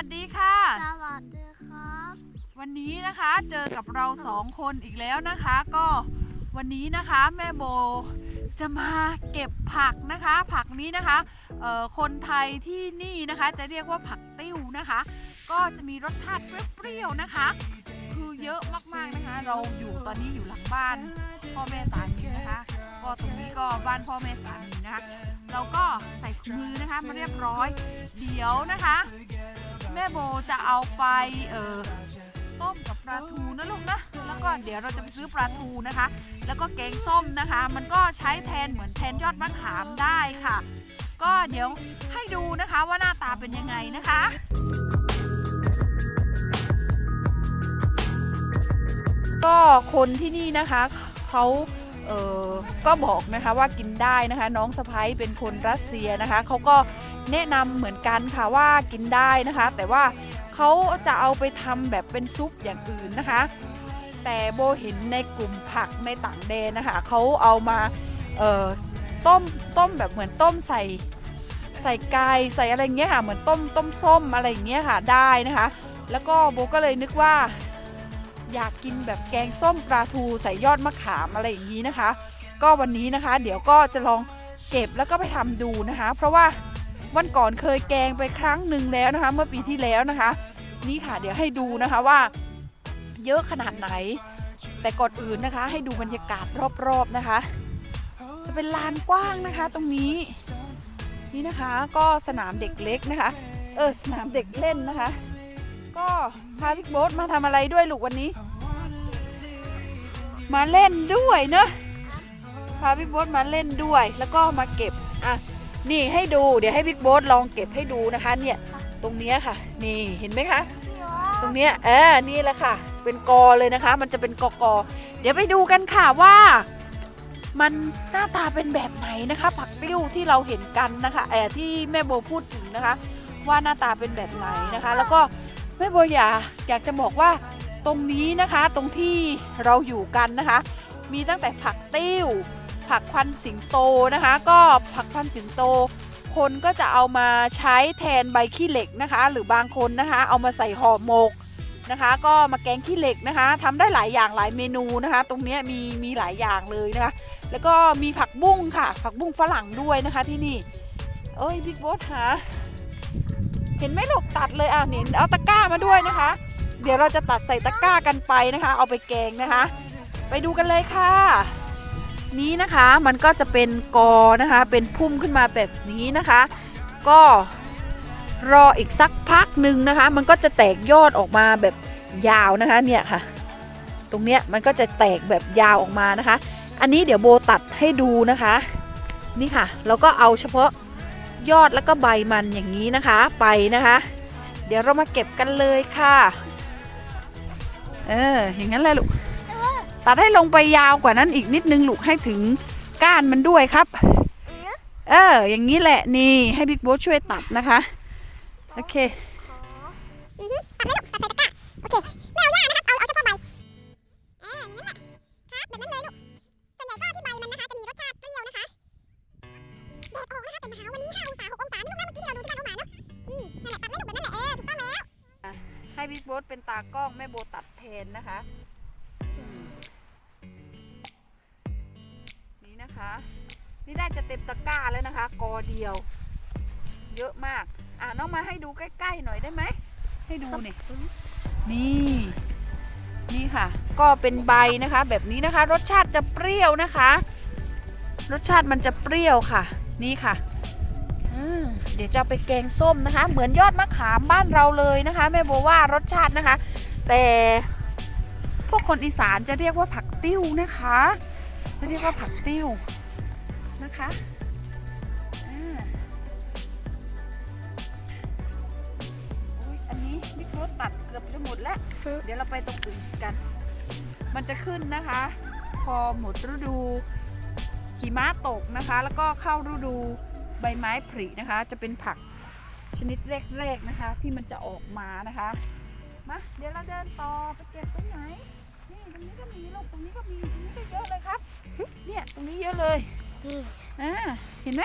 วัสดีค่ะ สวัสดีครับ วันนี้นะคะเจอกับเราสองคนอีกแล้วนะคะ ก็วันนี้นะคะแม่โบจะมาเก็บผักนะคะ ผักนี้นะคะเอ่อคนไทยที่นี่นะคะจะเรียกว่าผักติ้วนะคะ ก็จะมีรสชาติเปรี้ยวๆนะคะ คือเยอะมากๆนะคะ เราอยู่ตอนนี้อยู่หลังบ้านพ่อแม่สามีนะคะก็ตรงนี้ก็บ้านพ่อแม่สามีนะคะเราก็ใส่ถุงมือนะคะมาเรียบร้อย เดี๋ยวนะคะ แม่โบจะเอาไปเออต้มกับปลาทูนะลูกนะแล้วก็เดี๋ยวเราจะไปซื้อปลาทูนะคะ แล้วก็แกงส้มนะคะ มันก็ใช้แทนเหมือนแทนยอดมะขามได้ค่ะ ก็เดี๋ยวให้ดูนะคะว่าหน้าตาเป็นยังไงนะคะก็คนที่นี่นะคะเขาเออก็บอกนะคะว่ากินได้นะคะ น้องสะพ้ยเป็นคนรัสเซียนะคะเขาก็ แนะนำเหมือนกันค่ะว่ากินได้นะคะ แต่ว่าเขาจะเอาไปทำแบบเป็นซุปอย่างอื่นนะคะ แต่โบเห็นในกลุ่มผักในต่างแดนนะคะเขาเอามาเอ่อต้มต้มแบบเหมือนต้มใส่ใส่ไก่ใส่อะไรอย่างเงี้ยค่ะเหมือนต้มต้มส้มอะไรอย่างเงี้ยค่ะได้นะคะ แล้วก็โบก็เลยนึกว่า อยากกินแบบแกงส้มปลาทูใส่ยอดมะขามอะไรอย่างนี้นะคะ ก็วันนี้นะคะ เดี๋ยวก็จะลองเก็บแล้วก็ไปทำดูนะคะ เพราะว่า วันก่อนเคยแกงไปครั้งหนึ่งแล้วนะคะ เมื่อปีที่แล้วนะคะ นี่ค่ะเดี๋ยวให้ดูนะคะว่า เยอะขนาดไหน แต่ก่อนอื่นนะคะ ให้ดูบรรยากาศรอบๆนะคะ จะเป็นลานกว้างนะคะ ตรงนี้ นี่นะคะก็สนามเด็กเล็กนะคะ เออสนามเด็กเล่นนะคะ ก็พาบิ๊กโบ๊ทมาทำอะไรด้วยลูกวันนี้ มาเล่นด้วยเนอะพาบิ๊กโบ๊ทมาเล่นด้วยแล้วก็มาเก็บอะ นี่ให้ดูเดี๋ยวให้บิ๊กโบ๊ทลองเก็บให้ดูนะคะเนี่ยตรงเนี้ยค่ะ นี่เห็นไหมคะ ตรงเนี้ยเออนี่แหละค่ะ เป็นกอเลยนะคะ มันจะเป็นกอกอเดี๋ยวไปดูกันค่ะว่า มันหน้าตาเป็นแบบไหนนะคะ ผักติ้วที่เราเห็นกันนะคะแอบที่แม่โบพูดถึงนะคะ ว่าหน้าตาเป็นแบบไหนนะคะ แล้วก็แม่โบอยากอยากจะบอกว่าตรงนี้นะคะตรงที่เราอยู่กันนะคะ มีตั้งแต่ผักติ้ว ผักควันสิงโตนะคะ ก็ผักควันสิงโต คนก็จะเอามาใช้แทนใบขี้เหล็กนะคะ หรือบางคนนะคะ เอามาใส่ห่อหมกนะคะ ก็มาแกงขี้เหล็กนะคะทำได้หลายอย่างหลายเมนูนะคะ ตรงนี้มีมีหลายอย่างเลยนะคะ แล้วก็มีผักบุ้งค่ะ ผักบุ้งฝรั่งด้วยนะคะที่นี่ เอ้ยบิ๊กบอสหาเห็นไหมลูกตัดเลยอะเห็นเอาตะกร้ามาด้วยนะคะ เดี๋ยวเราจะตัดใส่ตะกร้ากันไปนะคะ เอาไปแกงนะคะ ไปดูกันเลยค่ะ นี้นะคะมันก็จะเป็นกอนะคะเป็นพุ่มขึ้นมาแบบนี้นะคะ ก็รออีกสักพักหนึ่งนะคะ มันก็จะแตกยอดออกมาแบบยาวนะคะเนี่ยค่ะ ตรงเนี้ยมันก็จะแตกแบบยาวออกมานะคะ อันนี้เดี๋ยวโบตัดให้ดูนะคะ นี่ค่ะเราก็เอาเฉพาะยอดแล้วก็ใบมันอย่างนี้นะคะไปนะคะ เดี๋ยวเรามาเก็บกันเลยค่ะ เอออย่างนั้นเลยลูก ตัดให้ลงไปยาวกว่านั้นอีกนิดนึงลูกให้ถึงก้านมันด้วยครับ เออ อย่างนี้แหละนี่ให้บิ๊กโบ๊ทช่วยตัดนะคะ โอเคโอเคไม่เอาหญ้านะครับเอาเฉพาะใบอ่าอย่างนี้แหละครับแบบนั้นเลยลูกส่วนใหญ่ก็ที่ใบมันนะคะจะมีรสชาติเลี้ยวนะคะเด็กโอ้ก็เป็นหนาววันนี้ห้าองศาหกองศาไม่นานเมื่อกี้เราดูที่แปลงกาแฟเนาะอืออ่าแหละตัดเลยลุกแบบนั้นแหละเอ็นต้าแมวให้บิ๊กโบ๊ทเป็นตากล้องแม่โบตัดแทนนะคะ นี่นะคะนี่ได้จะเต็มตะกร้าแล้วนะคะ กอเดียว เยอะมาก อะน้องมาให้ดูใกล้ๆหน่อยได้ไหม ให้ดูนี่นี่ นี่ค่ะ ก็เป็นใบนะคะ แบบนี้นะคะ รสชาติจะเปรี้ยวนะคะ รสชาติมันจะเปรี้ยวค่ะ นี่ค่ะอืมเดี๋ยวจะไปแกงส้มนะคะ เหมือนยอดมะขามบ้านเราเลยนะคะแม่โบว่ารสชาตินะคะ แต่พวกคนอีสานจะเรียกว่าผักติ้วนะคะ จะเรียกว่าผักติ้ว นะคะอ่าอุ๊ยอันนี้บิ๊กโรสตัดเกือบจะหมดแล้ว เดี๋ยวเราไปตรงอื่นกัน มันจะขึ้นนะคะ พอหมดฤดูหิมะตกนะคะ แล้วก็เข้าฤดูใบไม้ผลินะคะ จะเป็นผักชนิดแรกๆนะคะ ที่มันจะออกมานะคะ มาเดี๋ยวเราเดินต่อไปเก็บตรงไหนนี่ตรงนี้ก็มีลูกตรงนี้ก็มีตรงนี้ก็เยอะเลยครับ เนี่ยตรงนี้เยอะเลยนี่ อ่าเห็นไหม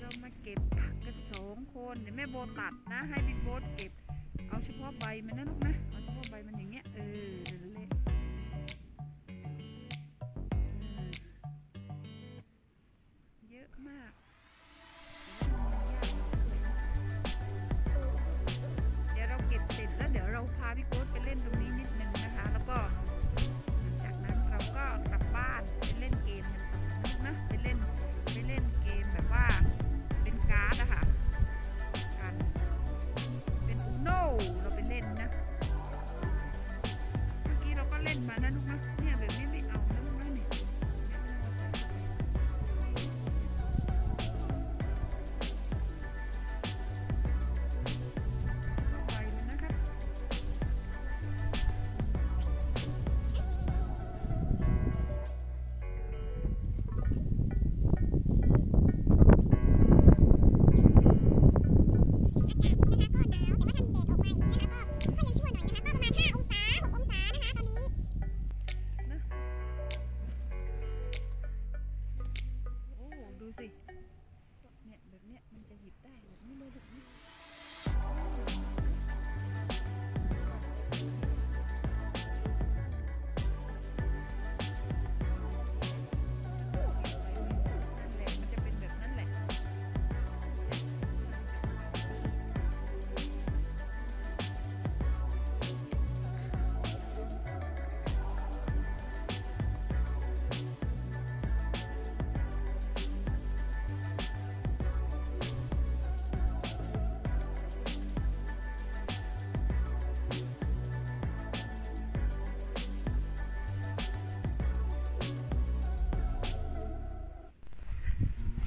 เรามาเก็บผักกันสองคนเดี๋ยวแม่โบตัดนะ ให้บิ๊กโบ๊ทเก็บ เอาเฉพาะใบมันนะลูกนะ เอาเฉพาะใบมันอย่างเงี้ยเออเละเยอะมาก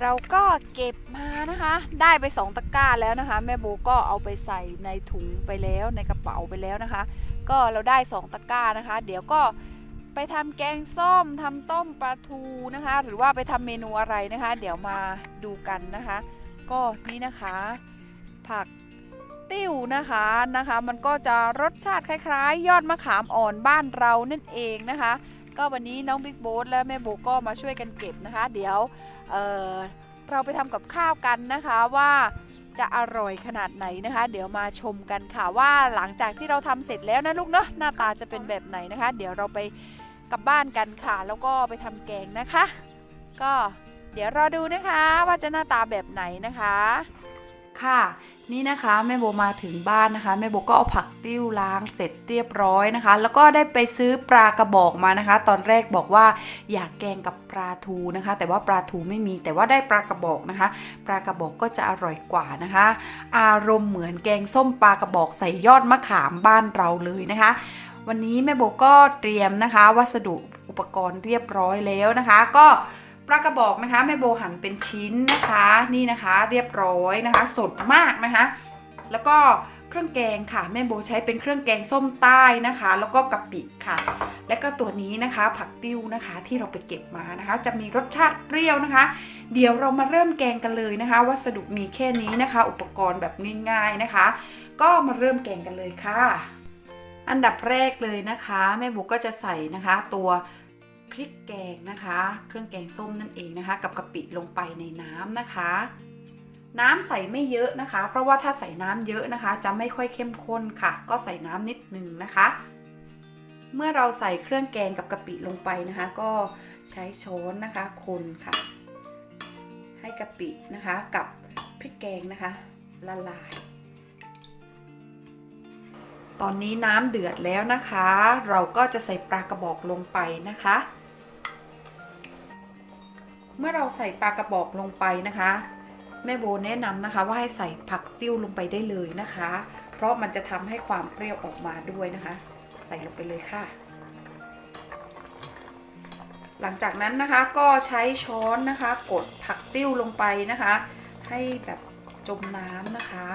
เราก็เก็บมานะคะ ได้ไปสองตะกร้าแล้วนะคะ แม่โบก็เอาไปใส่ในถุงไปแล้วในกระเป๋าไปแล้วนะคะ ก็เราได้สองตะกร้านะคะ เดี๋ยวก็ไปทำแกงส้มทำต้มปลาทูนะคะ หรือว่าไปทำเมนูอะไรนะคะ เดี๋ยวมาดูกันนะคะ ก็นี่นะคะ ผักติ้วนะคะนะคะ มันก็จะรสชาติคล้ายๆ ยอดมะขามอ่อนบ้านเรานั่นเองนะคะ ก็วันนี้น้องบิ๊กโบ๊ทและแม่โบก็มาช่วยกันเก็บนะคะ เดี๋ยว เเราไปทำกับข้าวกันนะคะว่าจะอร่อยขนาดไหนนะคะ เดี๋ยวมาชมกันค่ะว่าหลังจากที่เราทำเสร็จแล้วนะลูกเนาะหน้าตาจะเป็นแบบไหนนะคะ เดี๋ยวเราไปกลับบ้านกันค่ะ แล้วก็ไปทำแกงนะคะ ก็เดี๋ยวรอดูนะคะว่าจะหน้าตาแบบไหนนะคะ ค่ะ นี่นะคะแม่โบมาถึงบ้านนะคะแม่โบก็เอาผักติ้วล้างเสร็จเรียบร้อยนะคะ แล้วก็ได้ไปซื้อปลากระบอกมานะคะ ตอนแรกบอกว่าอยากแกงกับปลาทูนะคะ แต่ว่าปลาทูไม่มีแต่ว่าได้ปลากระบอกนะคะ ปลากระบอกก็จะอร่อยกว่านะคะ อารมณ์เหมือนแกงส้มปลากระบอกใส่ยอดมะขามบ้านเราเลยนะคะ วันนี้แม่โบก็เตรียมนะคะ วัสดุอุปกรณ์เรียบร้อยแล้วนะคะ ก็ ปลากระบอกนะคะแม่โบหั่นเป็นชิ้นนะคะนี่นะคะเรียบร้อยนะคะ สดมากนะคะ แล้วก็เครื่องแกงค่ะแม่โบใช้เป็นเครื่องแกงส้มใต้นะคะ แล้วก็กะปิค่ะ และก็ตัวนี้นะคะ ผักติ้วนะคะที่เราไปเก็บมานะคะ จะมีรสชาติเปรี้ยวนะคะ เดี๋ยวเรามาเริ่มแกงกันเลยนะคะ วัสดุมีแค่นี้นะคะ อุปกรณ์แบบง่ายๆนะคะ ก็มาเริ่มแกงกันเลยค่ะ อันดับแรกเลยนะคะ แม่โบก็จะใส่นะคะ ตัว พริกแกงนะคะ เครื่องแกงส้มนั่นเองนะคะ กับกะปิลงไปในน้ำนะคะ น้ำใส่ไม่เยอะนะคะ เพราะว่าถ้าใส่น้ำเยอะนะคะ จะไม่ค่อยเข้มข้นค่ะ ก็ใส่น้ำนิดนึงนะคะ เมื่อเราใส่เครื่องแกงกับกะปิลงไปนะคะ ก็ใช้ช้อนนะคะคนค่ะ ให้กะปินะคะกับพริกแกงนะคะละลาย ตอนนี้น้ำเดือดแล้วนะคะ เราก็จะใส่ปลากระบอกลงไปนะคะ เมื่อเราใส่ปลากระบอกลงไปนะคะ แม่โบแนะนำนะคะ ว่าให้ใส่ผักติ้วลงไปได้เลยนะคะ เพราะมันจะทำให้ความเปรี้ยวออกมาด้วยนะคะ ใส่ลงไปเลยค่ะ หลังจากนั้นนะคะก็ใช้ช้อนนะคะ กดผักติ้วลงไปนะคะ ให้แบบจมน้ำนะคะ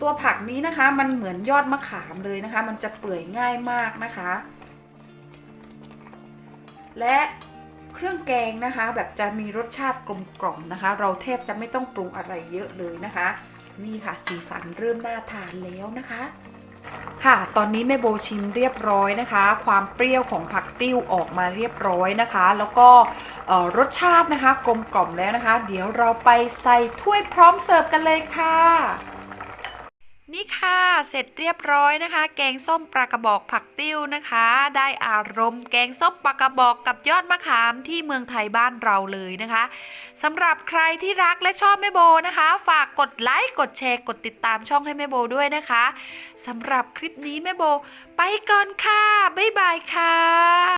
ตัวผักนี้นะคะมันเหมือนยอดมะขามเลยนะคะ มันจะเปื่อยง่ายมากนะคะ และ เครื่องแกงนะคะ แบบจะมีรสชาติกลมกล่อมนะคะ เราแทบจะไม่ต้องปรุงอะไรเยอะเลยนะคะ นี่ค่ะสีสันเริ่มน่าทานแล้วนะคะ ค่ะ ตอนนี้แม่โบชิมเรียบร้อยนะคะ ความเปรี้ยวของผักติ้วออกมาเรียบร้อยนะคะ แล้วก็รสชาตินะคะ กลมกล่อมแล้วนะคะ เดี๋ยวเราไปใส่ถ้วยพร้อมเสิร์ฟกันเลยค่ะ นี่ค่ะ เสร็จเรียบร้อยนะคะ แกงส้มปลากระบอกผักติ้วนะคะ ได้อารมณ์แกงส้มปลากระบอกกับยอดมะขามที่เมืองไทยบ้านเราเลยนะคะสำหรับใครที่รักและชอบแม่โบนะคะ ฝากกดไลค์กดแชร์กดติดตามช่องให้แม่โบด้วยนะคะสำหรับคลิปนี้แม่โบ ไปก่อนค่ะ บ๊ายบายค่ะ